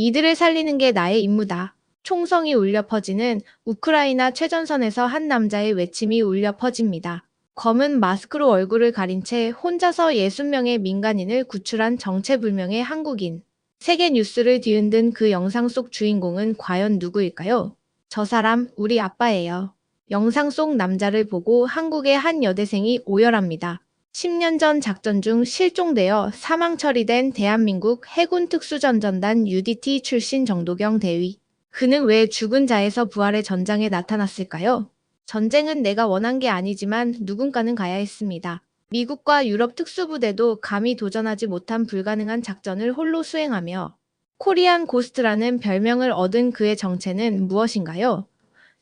이들을 살리는 게 나의 임무다. 총성이 울려 퍼지는 우크라이나 최전선에서 한 남자의 외침이 울려 퍼집니다. 검은 마스크로 얼굴을 가린 채 혼자서 60명의 민간인을 구출한 정체불명의 한국인. 세계 뉴스를 뒤흔든 그 영상 속 주인공은 과연 누구일까요? 저 사람 우리 아빠예요. 영상 속 남자를 보고 한국의 한 여대생이 오열합니다. 10년 전 작전 중 실종되어 사망 처리된 대한민국 해군 특수전전단 UDT 출신 정도경 대위. 그는 왜 죽은 자에서 부활의 전장에 나타났을까요? 전쟁은 내가 원한 게 아니지만 누군가는 가야 했습니다. 미국과 유럽 특수부대도 감히 도전하지 못한 불가능한 작전을 홀로 수행하며 코리안 고스트라는 별명을 얻은 그의 정체는 무엇인가요?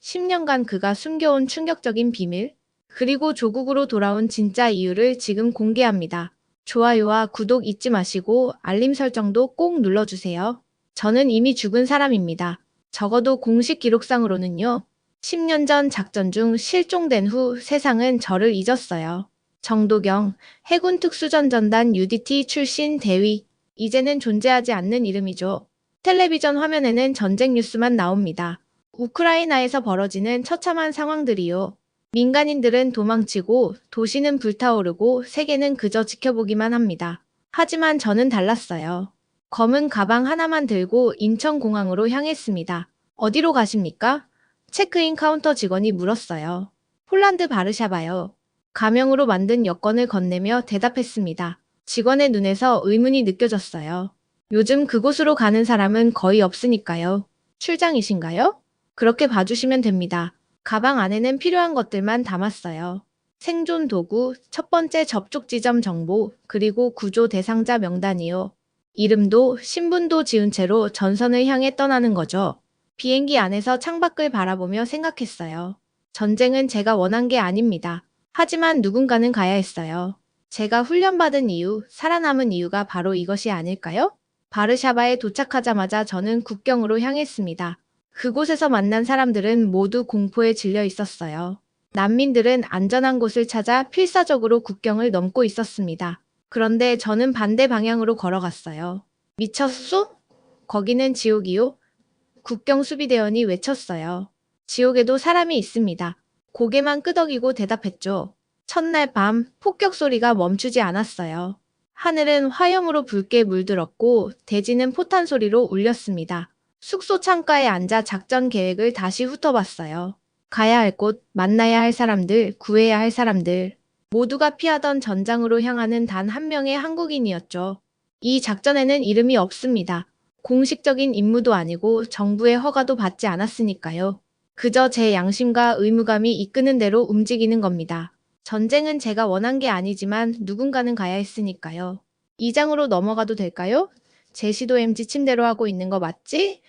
10년간 그가 숨겨온 충격적인 비밀, 그리고 조국으로 돌아온 진짜 이유를 지금 공개합니다. 좋아요와 구독 잊지 마시고 알림 설정도 꼭 눌러주세요. 저는 이미 죽은 사람입니다. 적어도 공식 기록상으로는요. 10년 전 작전 중 실종된 후 세상은 저를 잊었어요. 정도경, 해군 특수전전단 UDT 출신 대위. 이제는 존재하지 않는 이름이죠. 텔레비전 화면에는 전쟁 뉴스만 나옵니다. 우크라이나에서 벌어지는 처참한 상황들이요. 민간인들은 도망치고 도시는 불타오르고 세계는 그저 지켜보기만 합니다. 하지만 저는 달랐어요. 검은 가방 하나만 들고 인천공항으로 향했습니다. 어디로 가십니까? 체크인 카운터 직원이 물었어요. 폴란드 바르샤바요. 가명으로 만든 여권을 건네며 대답했습니다. 직원의 눈에서 의문이 느껴졌어요. 요즘 그곳으로 가는 사람은 거의 없으니까요. 출장이신가요? 그렇게 봐주시면 됩니다. 가방 안에는 필요한 것들만 담았어요. 생존 도구, 첫 번째 접촉 지점 정보, 그리고 구조 대상자 명단이요. 이름도 신분도 지은 채로 전선을 향해 떠나는 거죠. 비행기 안에서 창밖을 바라보며 생각했어요. 전쟁은 제가 원한 게 아닙니다. 하지만 누군가는 가야 했어요. 제가 훈련받은 이유, 살아남은 이유가 바로 이것이 아닐까요? 바르샤바에 도착하자마자 저는 국경으로 향했습니다. 그곳에서 만난 사람들은 모두 공포에 질려 있었어요. 난민들은 안전한 곳을 찾아 필사적으로 국경을 넘고 있었습니다. 그런데 저는 반대 방향으로 걸어갔어요. 미쳤소? 거기는 지옥이요? 국경 수비대원이 외쳤어요. 지옥에도 사람이 있습니다. 고개만 끄덕이고 대답했죠. 첫날 밤 폭격 소리가 멈추지 않았어요. 하늘은 화염으로 붉게 물들었고 대지는 포탄 소리로 울렸습니다. 숙소 창가에 앉아 작전 계획을 다시 훑어봤어요. 가야 할 곳, 만나야 할 사람들, 구해야 할 사람들. 모두가 피하던 전장으로 향하는 단 한 명의 한국인이었죠. 이 작전에는 이름이 없습니다. 공식적인 임무도 아니고 정부의 허가도 받지 않았으니까요. 그저 제 양심과 의무감이 이끄는 대로 움직이는 겁니다. 전쟁은 제가 원한 게 아니지만 누군가는 가야 했으니까요. 2장으로 넘어가도 될까요? 제시도 M 지침대로 하고 있는 거 맞지?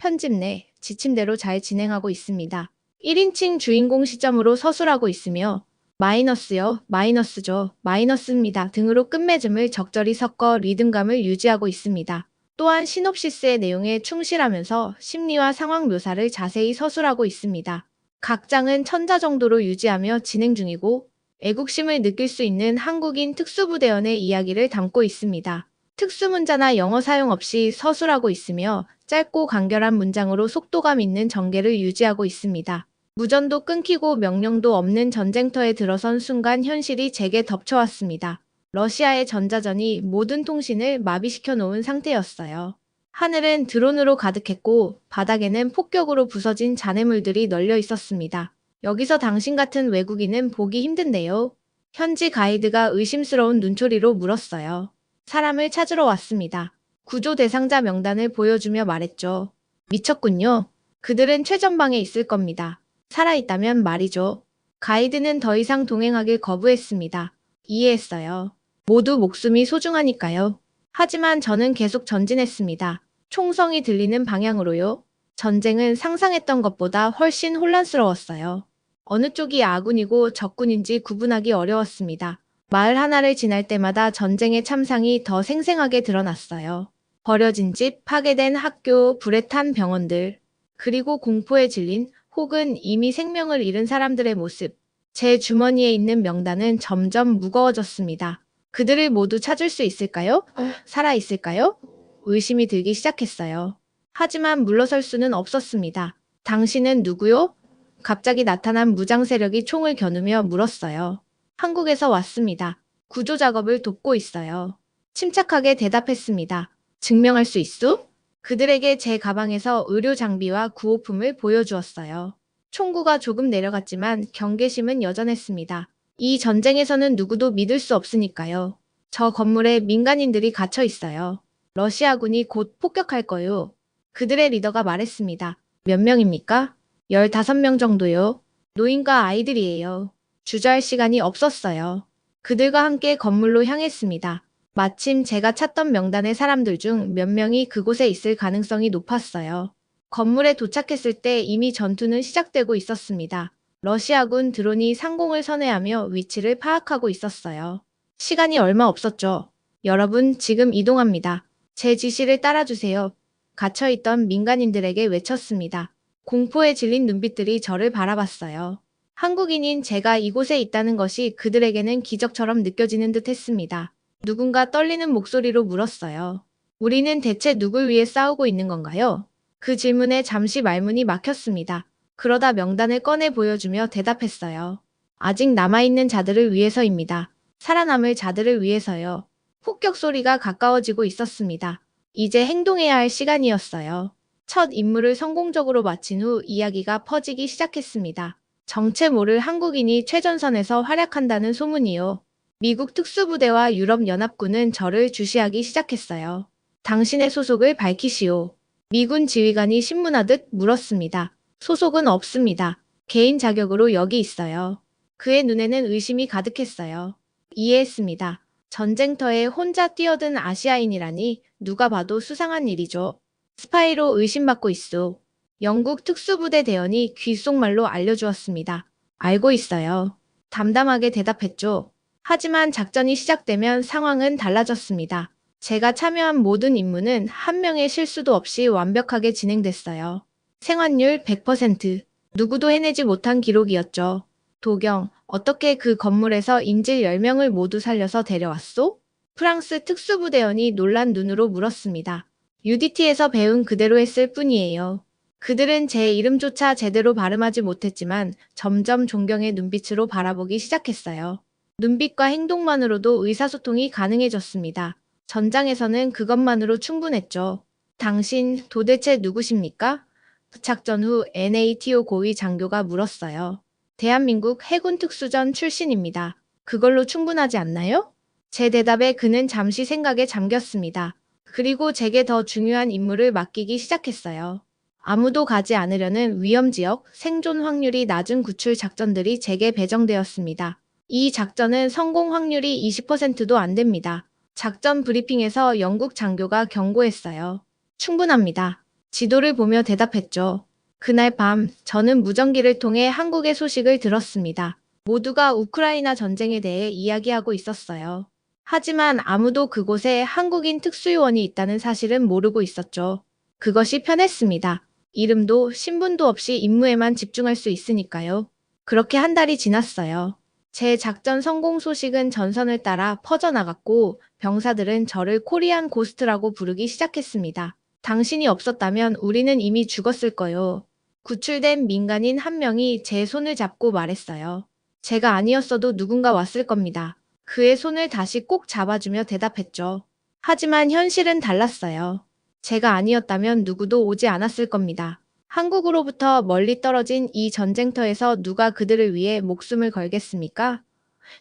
편집 내 지침대로 잘 진행하고 있습니다. 1인칭 주인공 시점으로 서술하고 있으며 마이너스요, 마이너스죠, 마이너스입니다 등으로 끝맺음을 적절히 섞어 리듬감을 유지하고 있습니다. 또한 시놉시스의 내용에 충실하면서 심리와 상황 묘사를 자세히 서술하고 있습니다. 각 장은 천자 정도로 유지하며 진행 중이고 애국심을 느낄 수 있는 한국인 특수부대원의 이야기를 담고 있습니다. 특수문자나 영어 사용 없이 서술하고 있으며 짧고 간결한 문장으로 속도감 있는 전개를 유지하고 있습니다. 무전도 끊기고 명령도 없는 전쟁터에 들어선 순간 현실이 제게 덮쳐왔습니다. 러시아의 전자전이 모든 통신을 마비시켜 놓은 상태였어요. 하늘은 드론으로 가득했고 바닥에는 폭격으로 부서진 잔해물들이 널려 있었습니다. 여기서 당신 같은 외국인은 보기 힘든데요. 현지 가이드가 의심스러운 눈초리로 물었어요. 사람을 찾으러 왔습니다. 구조 대상자 명단을 보여주며 말했죠. 미쳤군요. 그들은 최전방에 있을 겁니다. 살아있다면 말이죠. 가이드는 더 이상 동행하길 거부했습니다. 이해했어요. 모두 목숨이 소중하니까요. 하지만 저는 계속 전진했습니다. 총성이 들리는 방향으로요. 전쟁은 상상했던 것보다 훨씬 혼란스러웠어요. 어느 쪽이 아군이고 적군인지 구분하기 어려웠습니다. 마을 하나를 지날 때마다 전쟁의 참상이 더 생생하게 드러났어요. 버려진 집, 파괴된 학교, 불에 탄 병원들, 그리고 공포에 질린 혹은 이미 생명을 잃은 사람들의 모습. 제 주머니에 있는 명단은 점점 무거워졌습니다. 그들을 모두 찾을 수 있을까요? 살아 있을까요? 의심이 들기 시작했어요. 하지만 물러설 수는 없었습니다. 당신은 누구요? 갑자기 나타난 무장 세력이 총을 겨누며 물었어요. 한국에서 왔습니다. 구조 작업을 돕고 있어요. 침착하게 대답했습니다. 증명할 수 있어? 그들에게 제 가방에서 의료 장비와 구호품을 보여주었어요. 총구가 조금 내려갔지만 경계심은 여전했습니다. 이 전쟁에서는 누구도 믿을 수 없으니까요. 저 건물에 민간인들이 갇혀 있어요. 러시아군이 곧 폭격할 거요. 그들의 리더가 말했습니다. 몇 명입니까? 15명 정도요. 노인과 아이들이에요. 주저할 시간이 없었어요. 그들과 함께 건물로 향했습니다. 마침 제가 찾던 명단의 사람들 중 몇 명이 그곳에 있을 가능성이 높았어요. 건물에 도착했을 때 이미 전투는 시작되고 있었습니다. 러시아군 드론이 상공을 선회하며 위치를 파악하고 있었어요. 시간이 얼마 없었죠. 여러분, 지금 이동합니다. 제 지시를 따라주세요. 갇혀있던 민간인들에게 외쳤습니다. 공포에 질린 눈빛들이 저를 바라봤어요. 한국인인 제가 이곳에 있다는 것이 그들에게는 기적처럼 느껴지는 듯 했습니다. 누군가 떨리는 목소리로 물었어요. 우리는 대체 누굴 위해 싸우고 있는 건가요? 그 질문에 잠시 말문이 막혔습니다. 그러다 명단을 꺼내 보여주며 대답했어요. 아직 남아있는 자들을 위해서입니다. 살아남을 자들을 위해서요. 폭격 소리가 가까워지고 있었습니다. 이제 행동해야 할 시간이었어요. 첫 임무를 성공적으로 마친 후 이야기가 퍼지기 시작했습니다. 정체 모를 한국인이 최전선에서 활약한다는 소문이요. 미국 특수부대와 유럽연합군은 저를 주시하기 시작했어요. 당신의 소속을 밝히시오. 미군 지휘관이 신문하듯 물었습니다. 소속은 없습니다. 개인 자격으로 여기 있어요. 그의 눈에는 의심이 가득했어요. 이해했습니다. 전쟁터에 혼자 뛰어든 아시아인이라니 누가 봐도 수상한 일이죠. 스파이로 의심받고 있소. 영국 특수부대 대원이 귓속말로 알려주었습니다. 알고 있어요. 담담하게 대답했죠. 하지만 작전이 시작되면 상황은 달라졌습니다. 제가 참여한 모든 임무는 한 명의 실수도 없이 완벽하게 진행됐어요. 생환율 100%. 누구도 해내지 못한 기록이었죠. 도경, 어떻게 그 건물에서 인질 10명을 모두 살려서 데려왔소? 프랑스 특수부대원이 놀란 눈으로 물었습니다. UDT에서 배운 그대로 했을 뿐이에요. 그들은 제 이름조차 제대로 발음하지 못했지만 점점 존경의 눈빛으로 바라보기 시작했어요. 눈빛과 행동만으로도 의사소통이 가능해졌습니다. 전장에서는 그것만으로 충분했죠. 당신 도대체 누구십니까? 부착전 후 NATO 고위 장교가 물었어요. 대한민국 해군 특수전 출신입니다. 그걸로 충분하지 않나요? 제 대답에 그는 잠시 생각에 잠겼습니다. 그리고 제게 더 중요한 임무를 맡기기 시작했어요. 아무도 가지 않으려는 위험 지역, 생존 확률이 낮은 구출 작전들이 제게 배정되었습니다. 이 작전은 성공 확률이 20%도 안 됩니다. 작전 브리핑에서 영국 장교가 경고했어요. 충분합니다. 지도를 보며 대답했죠. 그날 밤 저는 무전기를 통해 한국의 소식을 들었습니다. 모두가 우크라이나 전쟁에 대해 이야기하고 있었어요. 하지만 아무도 그곳에 한국인 특수요원이 있다는 사실은 모르고 있었죠. 그것이 편했습니다. 이름도 신분도 없이 임무에만 집중할 수 있으니까요. 그렇게 한 달이 지났어요. 제 작전 성공 소식은 전선을 따라 퍼져나갔고 병사들은 저를 코리안 고스트라고 부르기 시작했습니다. 당신이 없었다면 우리는 이미 죽었을 거요. 구출된 민간인 한 명이 제 손을 잡고 말했어요. 제가 아니었어도 누군가 왔을 겁니다. 그의 손을 다시 꼭 잡아주며 대답했죠. 하지만 현실은 달랐어요. 제가 아니었다면 누구도 오지 않았을 겁니다. 한국으로부터 멀리 떨어진 이 전쟁터에서 누가 그들을 위해 목숨을 걸겠습니까?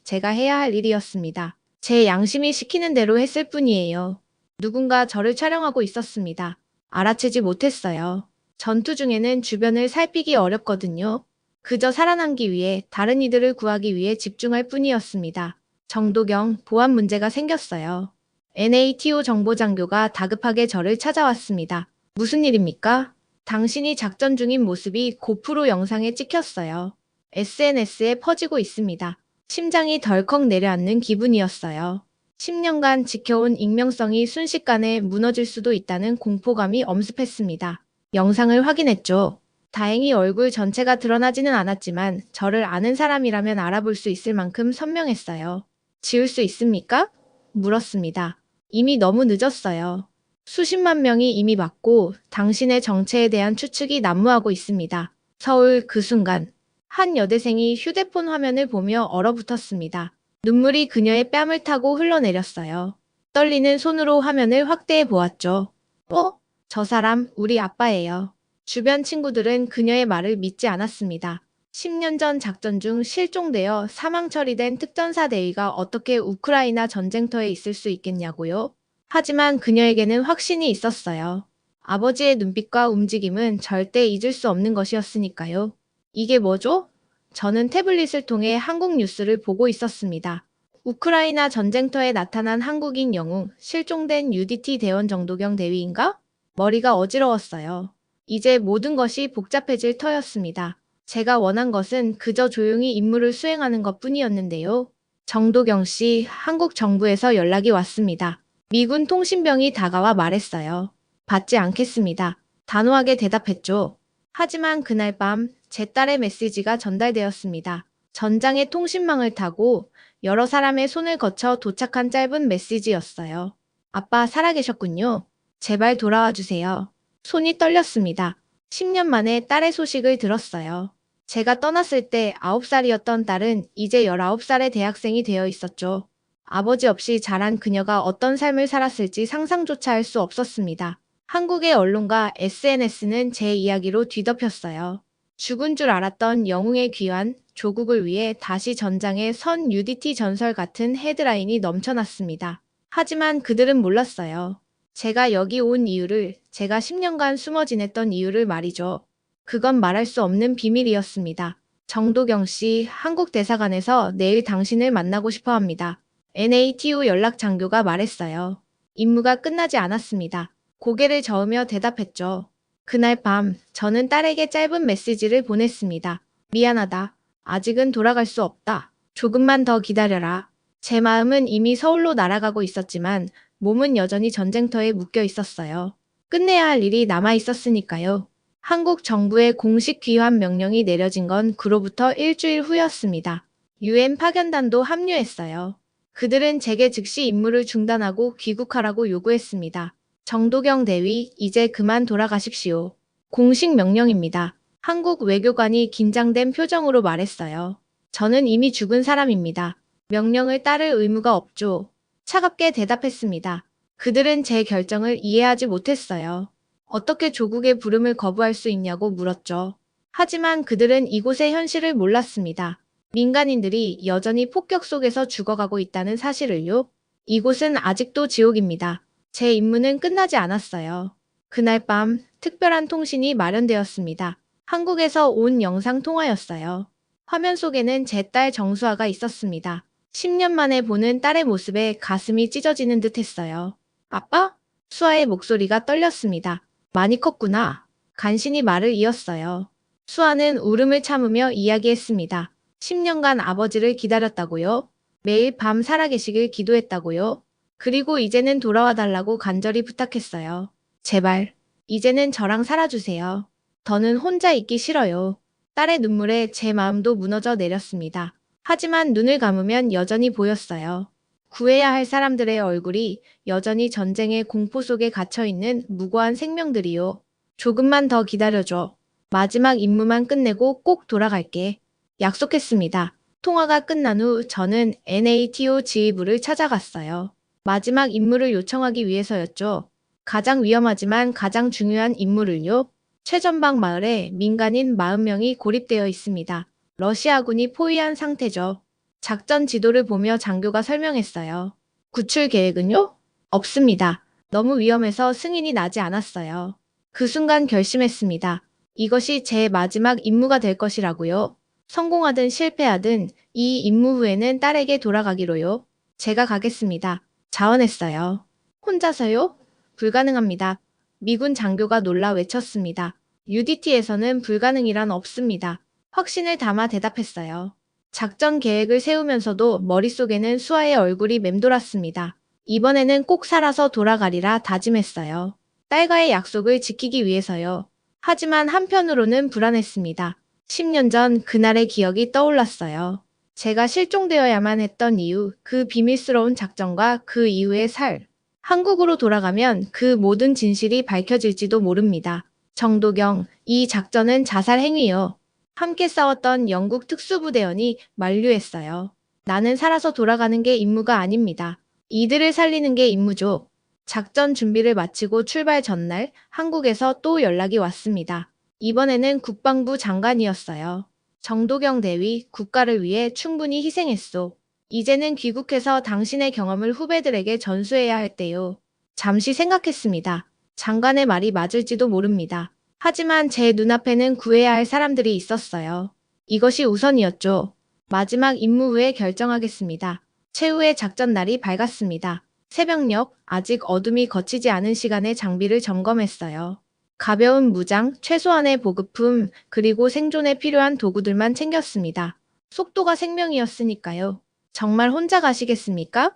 제가 해야 할 일이었습니다. 제 양심이 시키는 대로 했을 뿐이에요. 누군가 저를 촬영하고 있었습니다. 알아채지 못했어요. 전투 중에는 주변을 살피기 어렵거든요. 그저 살아남기 위해 다른 이들을 구하기 위해 집중할 뿐이었습니다. 정도경 보안 문제가 생겼어요. NATO 정보장교가 다급하게 저를 찾아왔습니다. 무슨 일입니까? 당신이 작전 중인 모습이 고프로 영상에 찍혔어요. SNS에 퍼지고 있습니다. 심장이 덜컥 내려앉는 기분이었어요. 10년간 지켜온 익명성이 순식간에 무너질 수도 있다는 공포감이 엄습했습니다. 영상을 확인했죠. 다행히 얼굴 전체가 드러나지는 않았지만 저를 아는 사람이라면 알아볼 수 있을 만큼 선명했어요. 지울 수 있습니까? 물었습니다. 이미 너무 늦었어요. 수십만 명이 이미 맞고 당신의 정체에 대한 추측이 난무하고 있습니다. 서울 그 순간 한 여대생이 휴대폰 화면을 보며 얼어붙었습니다. 눈물이 그녀의 뺨을 타고 흘러내렸어요. 떨리는 손으로 화면을 확대해 보았죠. 어? 저 사람 우리 아빠예요. 주변 친구들은 그녀의 말을 믿지 않았습니다. 10년 전 작전 중 실종되어 사망 처리된 특전사 대위가 어떻게 우크라이나 전쟁터에 있을 수 있겠냐고요? 하지만 그녀에게는 확신이 있었어요. 아버지의 눈빛과 움직임은 절대 잊을 수 없는 것이었으니까요. 이게 뭐죠? 저는 태블릿을 통해 한국 뉴스를 보고 있었습니다. 우크라이나 전쟁터에 나타난 한국인 영웅, 실종된 UDT 대원 정도경 대위인가? 머리가 어지러웠어요. 이제 모든 것이 복잡해질 터였습니다. 제가 원한 것은 그저 조용히 임무를 수행하는 것 뿐이었는데요. 정도경 씨, 한국 정부에서 연락이 왔습니다. 미군 통신병이 다가와 말했어요. 받지 않겠습니다. 단호하게 대답했죠. 하지만 그날 밤 제 딸의 메시지가 전달되었습니다. 전장의 통신망을 타고 여러 사람의 손을 거쳐 도착한 짧은 메시지였어요. 아빠 살아계셨군요. 제발 돌아와 주세요. 손이 떨렸습니다. 10년 만에 딸의 소식을 들었어요. 제가 떠났을 때 9살이었던 딸은 이제 19살의 대학생이 되어 있었죠. 아버지 없이 자란 그녀가 어떤 삶을 살았을지 상상조차 할 수 없었습니다. 한국의 언론과 SNS는 제 이야기로 뒤덮였어요. 죽은 줄 알았던 영웅의 귀환, 조국을 위해 다시 전장에 선 UDT 전설 같은 헤드라인이 넘쳐났습니다. 하지만 그들은 몰랐어요. 제가 여기 온 이유를, 제가 10년간 숨어 지냈던 이유를 말이죠. 그건 말할 수 없는 비밀이었습니다. 정도경 씨, 한국 대사관에서 내일 당신을 만나고 싶어 합니다. NATO 연락 장교가 말했어요. 임무가 끝나지 않았습니다. 고개를 저으며 대답했죠. 그날 밤, 저는 딸에게 짧은 메시지를 보냈습니다. 미안하다. 아직은 돌아갈 수 없다. 조금만 더 기다려라. 제 마음은 이미 서울로 날아가고 있었지만 몸은 여전히 전쟁터에 묶여 있었어요. 끝내야 할 일이 남아 있었으니까요. 한국 정부의 공식 귀환 명령이 내려진 건 그로부터 일주일 후였습니다. 유엔 파견단도 합류했어요. 그들은 제게 즉시 임무를 중단하고 귀국하라고 요구했습니다. 정도경 대위, 이제 그만 돌아가십시오. 공식 명령입니다. 한국 외교관이 긴장된 표정으로 말했어요. 저는 이미 죽은 사람입니다. 명령을 따를 의무가 없죠. 차갑게 대답했습니다. 그들은 제 결정을 이해하지 못했어요. 어떻게 조국의 부름을 거부할 수 있냐고 물었죠. 하지만 그들은 이곳의 현실을 몰랐습니다. 민간인들이 여전히 폭격 속에서 죽어가고 있다는 사실을요. 이곳은 아직도 지옥입니다. 제 임무는 끝나지 않았어요. 그날 밤 특별한 통신이 마련되었습니다. 한국에서 온 영상 통화였어요. 화면 속에는 제 딸 정수아가 있었습니다. 10년 만에 보는 딸의 모습에 가슴이 찢어지는 듯 했어요. 아빠? 수아의 목소리가 떨렸습니다. 많이 컸구나. 간신히 말을 이었어요. 수아는 울음을 참으며 이야기했습니다. 10년간 아버지를 기다렸다고요? 매일 밤 살아계시길 기도했다고요? 그리고 이제는 돌아와 달라고 간절히 부탁했어요. 제발, 이제는 저랑 살아주세요. 더는 혼자 있기 싫어요. 딸의 눈물에 제 마음도 무너져 내렸습니다. 하지만 눈을 감으면 여전히 보였어요. 구해야 할 사람들의 얼굴이 여전히 전쟁의 공포 속에 갇혀있는 무고한 생명들이요. 조금만 더 기다려줘. 마지막 임무만 끝내고 꼭 돌아갈게. 약속했습니다. 통화가 끝난 후 저는 NATO 지휘부를 찾아갔어요. 마지막 임무를 요청하기 위해서였죠. 가장 위험하지만 가장 중요한 임무를요. 최전방 마을에 민간인 40명이 고립되어 있습니다. 러시아군이 포위한 상태죠. 작전 지도를 보며 장교가 설명했어요. 구출 계획은요? 없습니다. 너무 위험해서 승인이 나지 않았어요. 그 순간 결심했습니다. 이것이 제 마지막 임무가 될 것이라고요. 성공하든 실패하든 이 임무 후에는 딸에게 돌아가기로요. 제가 가겠습니다. 자원했어요. 혼자서요? 불가능합니다. 미군 장교가 놀라 외쳤습니다. UDT에서는 불가능이란 없습니다. 확신을 담아 대답했어요. 작전 계획을 세우면서도 머릿속에는 수아의 얼굴이 맴돌았습니다. 이번에는 꼭 살아서 돌아가리라 다짐했어요. 딸과의 약속을 지키기 위해서요. 하지만 한편으로는 불안했습니다. 10년 전 그날의 기억이 떠올랐어요. 제가 실종되어야만 했던 이유, 그 비밀스러운 작전과 그 이후의 살. 한국으로 돌아가면 그 모든 진실이 밝혀질지도 모릅니다. 정도경, 이 작전은 자살 행위요. 함께 싸웠던 영국 특수부대원이 만류했어요. 나는 살아서 돌아가는 게 임무가 아닙니다. 이들을 살리는 게 임무죠. 작전 준비를 마치고 출발 전날 한국에서 또 연락이 왔습니다. 이번에는 국방부 장관이었어요. 정도경 대위 국가를 위해 충분히 희생했소. 이제는 귀국해서 당신의 경험을 후배들에게 전수해야 할 때요. 잠시 생각했습니다. 장관의 말이 맞을지도 모릅니다. 하지만 제 눈앞에는 구해야 할 사람들이 있었어요. 이것이 우선이었죠. 마지막 임무 후에 결정하겠습니다. 최후의 작전 날이 밝았습니다. 새벽녘 아직 어둠이 거치지 않은 시간에 장비를 점검했어요. 가벼운 무장, 최소한의 보급품, 그리고 생존에 필요한 도구들만 챙겼습니다. 속도가 생명이었으니까요. 정말 혼자 가시겠습니까?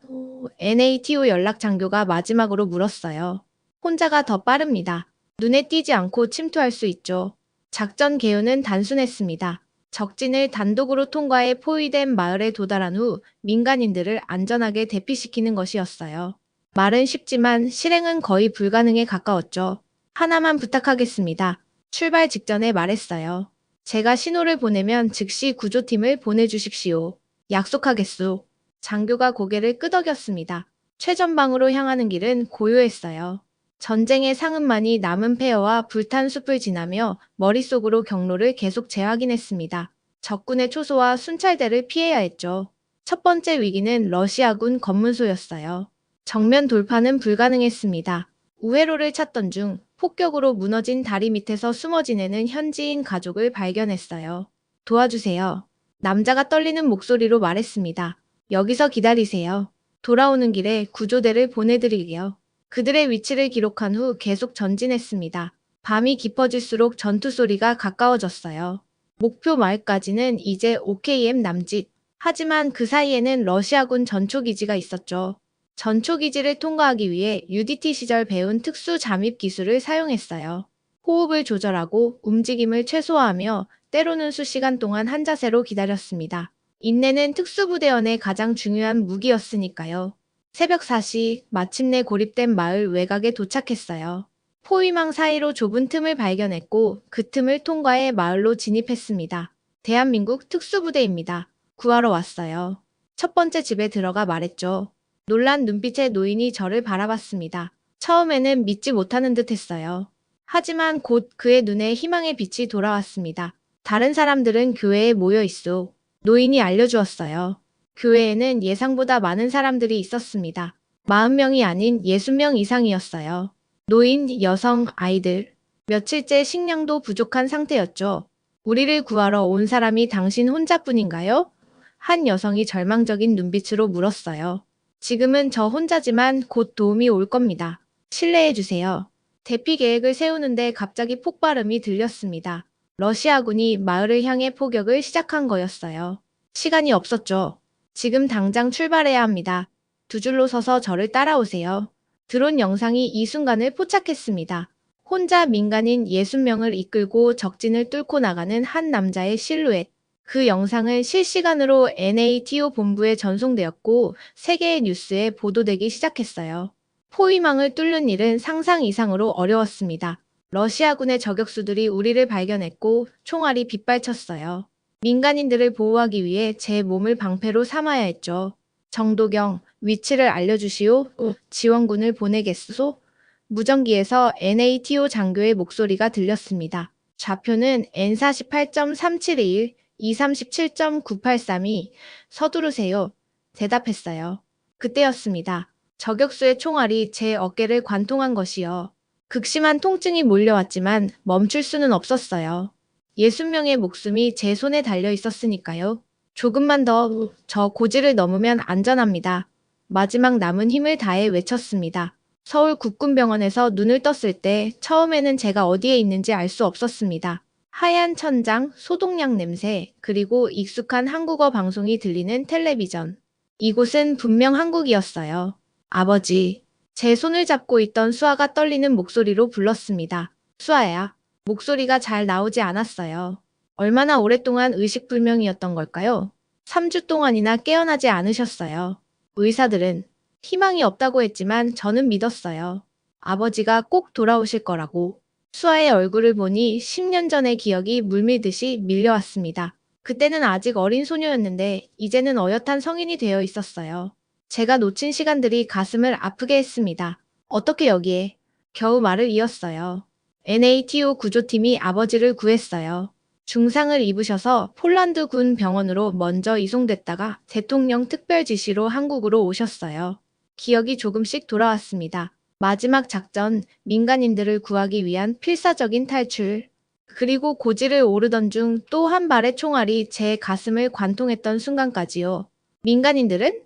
NATO 연락 장교가 마지막으로 물었어요. 혼자가 더 빠릅니다. 눈에 띄지 않고 침투할 수 있죠. 작전 개요는 단순했습니다. 적진을 단독으로 통과해 포위된 마을에 도달한 후 민간인들을 안전하게 대피시키는 것이었어요. 말은 쉽지만 실행은 거의 불가능에 가까웠죠. 하나만 부탁하겠습니다. 출발 직전에 말했어요. 제가 신호를 보내면 즉시 구조팀을 보내주십시오. 약속하겠소. 장교가 고개를 끄덕였습니다. 최전방으로 향하는 길은 고요했어요. 전쟁의 상흔만이 남은 폐허와 불탄 숲을 지나며 머릿속으로 경로를 계속 재확인했습니다. 적군의 초소와 순찰대를 피해야 했죠. 첫 번째 위기는 러시아군 검문소였어요. 정면 돌파는 불가능했습니다. 우회로를 찾던 중 폭격으로 무너진 다리 밑에서 숨어 지내는 현지인 가족을 발견했어요. 도와주세요. 남자가 떨리는 목소리로 말했습니다. 여기서 기다리세요. 돌아오는 길에 구조대를 보내드리게요. 그들의 위치를 기록한 후 계속 전진했습니다. 밤이 깊어질수록 전투 소리가 가까워졌어요. 목표 마을까지는 이제 OKM 남짓. 하지만 그 사이에는 러시아군 전초기지가 있었죠. 전초기지를 통과하기 위해 UDT 시절 배운 특수 잠입 기술을 사용했어요. 호흡을 조절하고 움직임을 최소화하며 때로는 수시간 동안 한 자세로 기다렸습니다. 인내는 특수부대원의 가장 중요한 무기였으니까요. 새벽 4시 마침내 고립된 마을 외곽에 도착했어요. 포위망 사이로 좁은 틈을 발견했고 그 틈을 통과해 마을로 진입했습니다. 대한민국 특수부대입니다. 구하러 왔어요. 첫 번째 집에 들어가 말했죠. 놀란 눈빛의 노인이 저를 바라봤습니다. 처음에는 믿지 못하는 듯 했어요. 하지만 곧 그의 눈에 희망의 빛이 돌아왔습니다. 다른 사람들은 교회에 모여 있어. 노인이 알려주었어요. 교회에는 예상보다 많은 사람들이 있었습니다. 40명이 아닌 60명 이상이었어요. 노인, 여성, 아이들. 며칠째 식량도 부족한 상태였죠. 우리를 구하러 온 사람이 당신 혼자뿐인가요? 한 여성이 절망적인 눈빛으로 물었어요. 지금은 저 혼자지만 곧 도움이 올 겁니다. 신뢰해 주세요. 대피 계획을 세우는데 갑자기 폭발음이 들렸습니다. 러시아군이 마을을 향해 포격을 시작한 거였어요. 시간이 없었죠. 지금 당장 출발해야 합니다. 두 줄로 서서 저를 따라오세요. 드론 영상이 이 순간을 포착했습니다. 혼자 민간인 60명을 이끌고 적진을 뚫고 나가는 한 남자의 실루엣. 그 영상은 실시간으로 NATO 본부에 전송되었고 세계의 뉴스에 보도되기 시작했어요. 포위망을 뚫는 일은 상상 이상으로 어려웠습니다. 러시아군의 저격수들이 우리를 발견했고 총알이 빗발쳤어요. 민간인들을 보호하기 위해 제 몸을 방패로 삼아야 했죠. 정도경, 위치를 알려주시오. 지원군을 보내겠소? 무전기에서 NATO 장교의 목소리가 들렸습니다. 좌표는 N48.371, 237.9832. 서두르세요. 대답했어요. 그때였습니다. 저격수의 총알이 제 어깨를 관통한 것이요. 극심한 통증이 몰려왔지만 멈출 수는 없었어요. 60명의 목숨이 제 손에 달려 있었으니까요. 조금만 더 저 고지를 넘으면 안전합니다. 마지막 남은 힘을 다해 외쳤습니다. 서울 국군병원에서 눈을 떴을 때 처음에는 제가 어디에 있는지 알 수 없었습니다. 하얀 천장, 소독약 냄새, 그리고 익숙한 한국어 방송이 들리는 텔레비전. 이곳은 분명 한국이었어요. 아버지. 제 손을 잡고 있던 수아가 떨리는 목소리로 불렀습니다. 수아야. 목소리가 잘 나오지 않았어요. 얼마나 오랫동안 의식불명이었던 걸까요? 3주 동안이나 깨어나지 않으셨어요. 의사들은 희망이 없다고 했지만 저는 믿었어요. 아버지가 꼭 돌아오실 거라고. 수아의 얼굴을 보니 10년 전의 기억이 물밀듯이 밀려왔습니다. 그때는 아직 어린 소녀였는데 이제는 어엿한 성인이 되어 있었어요. 제가 놓친 시간들이 가슴을 아프게 했습니다. 어떻게 여기에? 겨우 말을 이었어요. NATO 구조팀이 아버지를 구했어요. 중상을 입으셔서 폴란드 군 병원으로 먼저 이송됐다가 대통령 특별 지시로 한국으로 오셨어요. 기억이 조금씩 돌아왔습니다. 마지막 작전, 민간인들을 구하기 위한 필사적인 탈출. 그리고 고지를 오르던 중 또 한 발의 총알이 제 가슴을 관통했던 순간까지요. 민간인들은?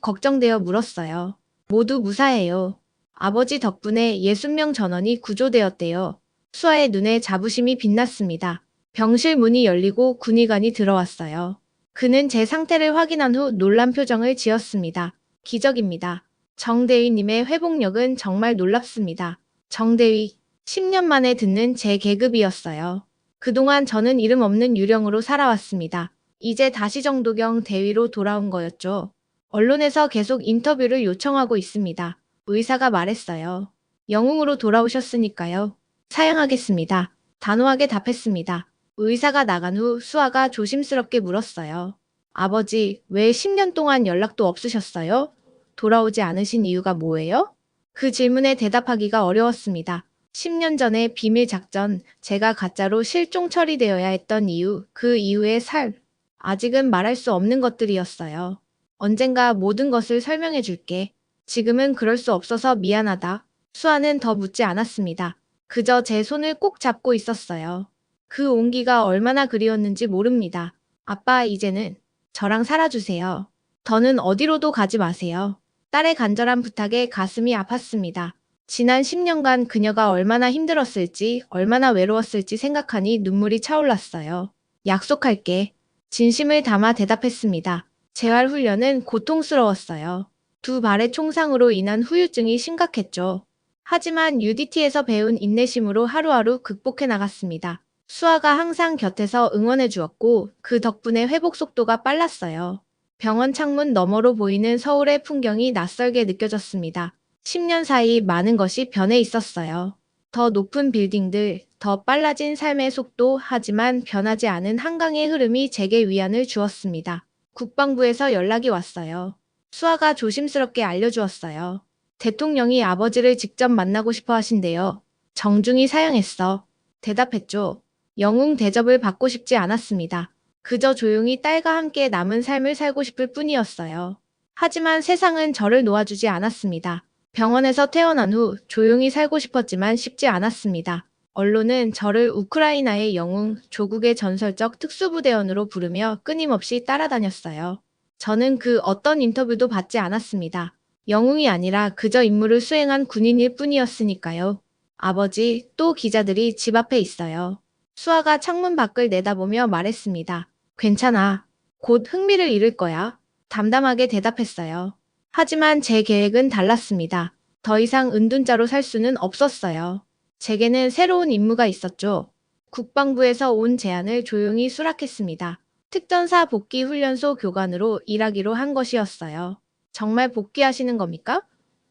걱정되어 물었어요. 모두 무사해요. 아버지 덕분에 60명 전원이 구조되었대요. 수아의 눈에 자부심이 빛났습니다. 병실 문이 열리고 군의관이 들어왔어요. 그는 제 상태를 확인한 후 놀란 표정을 지었습니다. 기적입니다. 정대위님의 회복력은 정말 놀랍습니다. 정대위, 10년 만에 듣는 제 계급이었어요. 그동안 저는 이름 없는 유령으로 살아왔습니다. 이제 다시 정도경 대위로 돌아온 거였죠. 언론에서 계속 인터뷰를 요청하고 있습니다. 의사가 말했어요. 영웅으로 돌아오셨으니까요. 사양하겠습니다. 단호하게 답했습니다. 의사가 나간 후 수아가 조심스럽게 물었어요. 아버지, 왜 10년 동안 연락도 없으셨어요? 돌아오지 않으신 이유가 뭐예요? 그 질문에 대답하기가 어려웠습니다. 10년 전에 비밀 작전, 제가 가짜로 실종 처리되어야 했던 이유, 그 이후의 살, 아직은 말할 수 없는 것들이었어요. 언젠가 모든 것을 설명해 줄게. 지금은 그럴 수 없어서 미안하다. 수아는 더 묻지 않았습니다. 그저 제 손을 꼭 잡고 있었어요. 그 온기가 얼마나 그리웠는지 모릅니다. 아빠, 이제는 저랑 살아주세요. 더는 어디로도 가지 마세요. 딸의 간절한 부탁에 가슴이 아팠습니다. 지난 10년간 그녀가 얼마나 힘들었을지, 얼마나 외로웠을지 생각하니 눈물이 차올랐어요. 약속할게. 진심을 담아 대답했습니다. 재활 훈련은 고통스러웠어요. 두 발의 총상으로 인한 후유증이 심각했죠. 하지만 UDT에서 배운 인내심으로 하루하루 극복해 나갔습니다. 수아가 항상 곁에서 응원해 주었고 그 덕분에 회복 속도가 빨랐어요. 병원 창문 너머로 보이는 서울의 풍경이 낯설게 느껴졌습니다. 10년 사이 많은 것이 변해 있었어요. 더 높은 빌딩들, 더 빨라진 삶의 속도, 하지만 변하지 않은 한강의 흐름이 제게 위안을 주었습니다. 국방부에서 연락이 왔어요. 수아가 조심스럽게 알려주었어요. 대통령이 아버지를 직접 만나고 싶어 하신대요. 정중히 사양했어. 대답했죠. 영웅 대접을 받고 싶지 않았습니다. 그저 조용히 딸과 함께 남은 삶을 살고 싶을 뿐이었어요. 하지만 세상은 저를 놓아주지 않았습니다. 병원에서 태어난 후 조용히 살고 싶었지만 쉽지 않았습니다. 언론은 저를 우크라이나의 영웅, 조국의 전설적 특수부대원으로 부르며 끊임없이 따라다녔어요. 저는 그 어떤 인터뷰도 받지 않았습니다. 영웅이 아니라 그저 임무를 수행한 군인일 뿐이었으니까요. 아버지, 또 기자들이 집 앞에 있어요. 수아가 창문 밖을 내다보며 말했습니다. 괜찮아. 곧 흥미를 잃을 거야. 담담하게 대답했어요. 하지만 제 계획은 달랐습니다. 더 이상 은둔자로 살 수는 없었어요. 제게는 새로운 임무가 있었죠. 국방부에서 온 제안을 조용히 수락했습니다. 특전사 복귀 훈련소 교관으로 일하기로 한 것이었어요. 정말 복귀하시는 겁니까?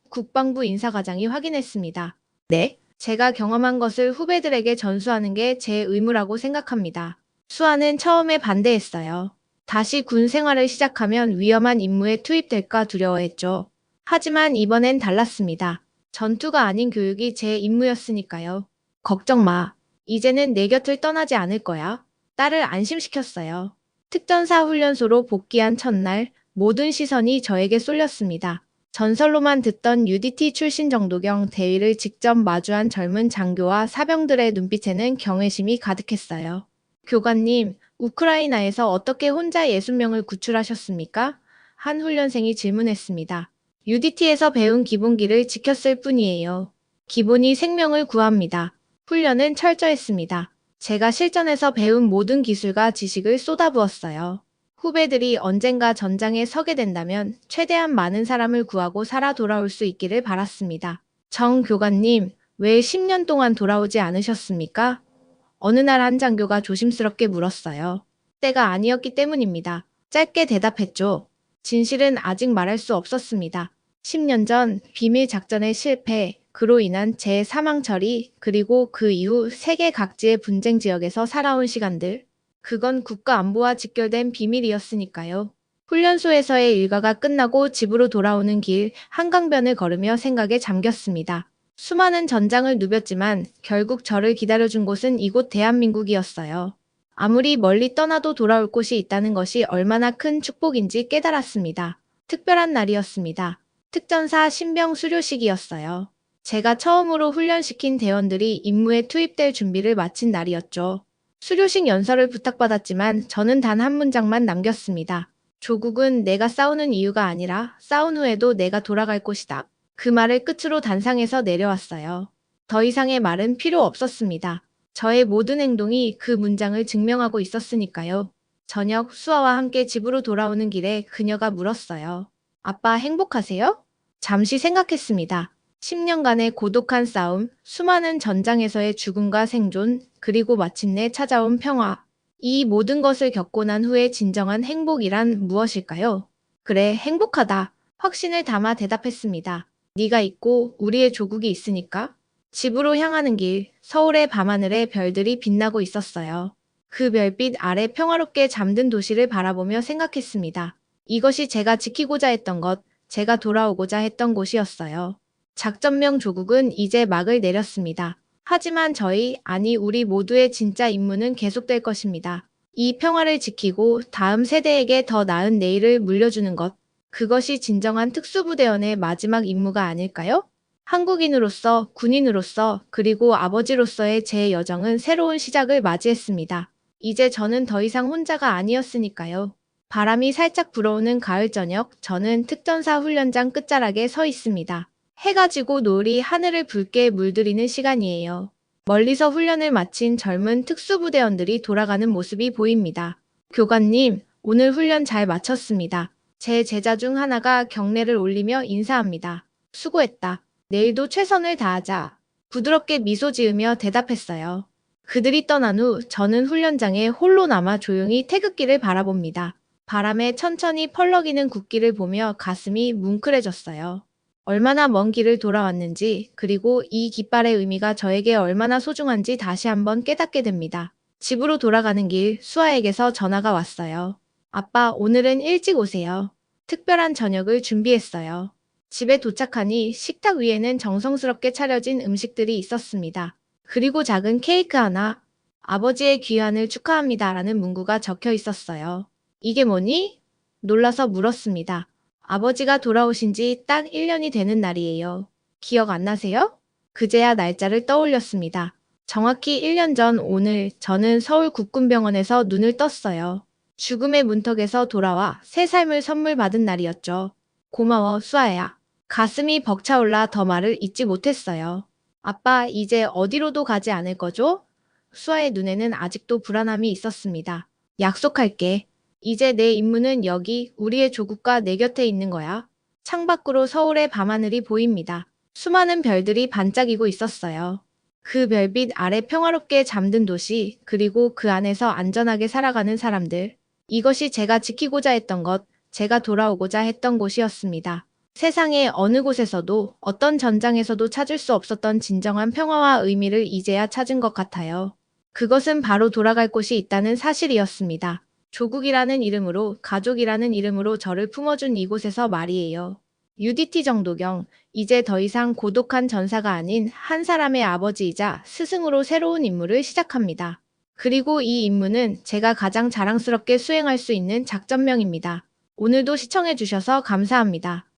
국방부 인사과장이 확인했습니다. 네. 제가 경험한 것을 후배들에게 전수하는 게 제 의무라고 생각합니다. 수아는 처음에 반대했어요. 다시 군 생활을 시작하면 위험한 임무에 투입될까 두려워했죠. 하지만 이번엔 달랐습니다. 전투가 아닌 교육이 제 임무였으니까요. 걱정 마. 이제는 내 곁을 떠나지 않을 거야. 딸을 안심시켰어요. 특전사 훈련소로 복귀한 첫날 모든 시선이 저에게 쏠렸습니다. 전설로만 듣던 UDT 출신 정도경 대위를 직접 마주한 젊은 장교와 사병들의 눈빛에는 경외심이 가득했어요. 교관님, 우크라이나에서 어떻게 혼자 60명을 구출하셨습니까? 한 훈련생이 질문했습니다. UDT에서 배운 기본기를 지켰을 뿐이에요. 기본이 생명을 구합니다. 훈련은 철저했습니다. 제가 실전에서 배운 모든 기술과 지식을 쏟아부었어요. 후배들이 언젠가 전장에 서게 된다면 최대한 많은 사람을 구하고 살아 돌아올 수 있기를 바랐습니다. 정 교관님, 왜 10년 동안 돌아오지 않으셨습니까? 어느 날 한 장교가 조심스럽게 물었어요. 때가 아니었기 때문입니다. 짧게 대답했죠. 진실은 아직 말할 수 없었습니다. 10년 전 비밀 작전의 실패, 그로 인한 제 사망 처리, 그리고 그 이후 세계 각지의 분쟁 지역에서 살아온 시간들. 그건 국가 안보와 직결된 비밀이었으니까요. 훈련소에서의 일과가 끝나고 집으로 돌아오는 길 한강변을 걸으며 생각에 잠겼습니다. 수많은 전장을 누볐지만 결국 저를 기다려준 곳은 이곳 대한민국이었어요. 아무리 멀리 떠나도 돌아올 곳이 있다는 것이 얼마나 큰 축복인지 깨달았습니다. 특별한 날이었습니다. 특전사 신병 수료식이었어요. 제가 처음으로 훈련시킨 대원들이 임무에 투입될 준비를 마친 날이었죠. 수료식 연설을 부탁받았지만 저는 단 한 문장만 남겼습니다. 조국은 내가 싸우는 이유가 아니라 싸운 후에도 내가 돌아갈 곳이다. 그 말을 끝으로 단상에서 내려왔어요. 더 이상의 말은 필요 없었습니다. 저의 모든 행동이 그 문장을 증명하고 있었으니까요. 저녁 수아와 함께 집으로 돌아오는 길에 그녀가 물었어요. 아빠 행복하세요? 잠시 생각했습니다. 10년간의 고독한 싸움, 수많은 전장에서의 죽음과 생존, 그리고 마침내 찾아온 평화. 이 모든 것을 겪고 난 후에 진정한 행복이란 무엇일까요? 그래, 행복하다. 확신을 담아 대답했습니다. 네가 있고 우리의 조국이 있으니까. 집으로 향하는 길, 서울의 밤하늘에 별들이 빛나고 있었어요. 그 별빛 아래 평화롭게 잠든 도시를 바라보며 생각했습니다. 이것이 제가 지키고자 했던 것, 제가 돌아오고자 했던 곳이었어요. 작전명 조국은 이제 막을 내렸습니다. 하지만 저희, 아니 우리 모두의 진짜 임무는 계속될 것입니다. 이 평화를 지키고 다음 세대에게 더 나은 내일을 물려주는 것. 그것이 진정한 특수부대원의 마지막 임무가 아닐까요? 한국인으로서, 군인으로서, 그리고 아버지로서의 제 여정은 새로운 시작을 맞이했습니다. 이제 저는 더 이상 혼자가 아니었으니까요. 바람이 살짝 불어오는 가을 저녁, 저는 특전사 훈련장 끝자락에 서 있습니다. 해가 지고 노을이 하늘을 붉게 물들이는 시간이에요. 멀리서 훈련을 마친 젊은 특수부대원들이 돌아가는 모습이 보입니다. 교관님, 오늘 훈련 잘 마쳤습니다. 제 제자 중 하나가 경례를 올리며 인사합니다. 수고했다. 내일도 최선을 다하자. 부드럽게 미소 지으며 대답했어요. 그들이 떠난 후 저는 훈련장에 홀로 남아 조용히 태극기를 바라봅니다. 바람에 천천히 펄럭이는 국기를 보며 가슴이 뭉클해졌어요. 얼마나 먼 길을 돌아왔는지, 그리고 이 깃발의 의미가 저에게 얼마나 소중한지 다시 한번 깨닫게 됩니다. 집으로 돌아가는 길 수아에게서 전화가 왔어요. 아빠, 오늘은 일찍 오세요. 특별한 저녁을 준비했어요. 집에 도착하니 식탁 위에는 정성스럽게 차려진 음식들이 있었습니다. 그리고 작은 케이크 하나, 아버지의 귀환을 축하합니다 라는 문구가 적혀 있었어요. 이게 뭐니? 놀라서 물었습니다. 아버지가 돌아오신 지 딱 1년이 되는 날이에요. 기억 안 나세요? 그제야 날짜를 떠올렸습니다. 정확히 1년 전 오늘 저는 서울 국군병원에서 눈을 떴어요. 죽음의 문턱에서 돌아와 새 삶을 선물 받은 날이었죠. 고마워, 수아야. 가슴이 벅차올라 더 말을 잇지 못했어요. 아빠, 이제 어디로도 가지 않을 거죠? 수아의 눈에는 아직도 불안함이 있었습니다. 약속할게. 이제 내 임무는 여기 우리의 조국과 내 곁에 있는 거야. 창밖으로 서울의 밤하늘이 보입니다. 수많은 별들이 반짝이고 있었어요. 그 별빛 아래 평화롭게 잠든 도시, 그리고 그 안에서 안전하게 살아가는 사람들. 이것이 제가 지키고자 했던 것, 제가 돌아오고자 했던 곳이었습니다. 세상의 어느 곳에서도 어떤 전장에서도 찾을 수 없었던 진정한 평화와 의미를 이제야 찾은 것 같아요. 그것은 바로 돌아갈 곳이 있다는 사실이었습니다. 조국이라는 이름으로, 가족이라는 이름으로 저를 품어준 이곳에서 말이에요. UDT 정도경, 이제 더 이상 고독한 전사가 아닌 한 사람의 아버지이자 스승으로 새로운 임무를 시작합니다. 그리고 이 임무는 제가 가장 자랑스럽게 수행할 수 있는 작전명입니다. 오늘도 시청해주셔서 감사합니다.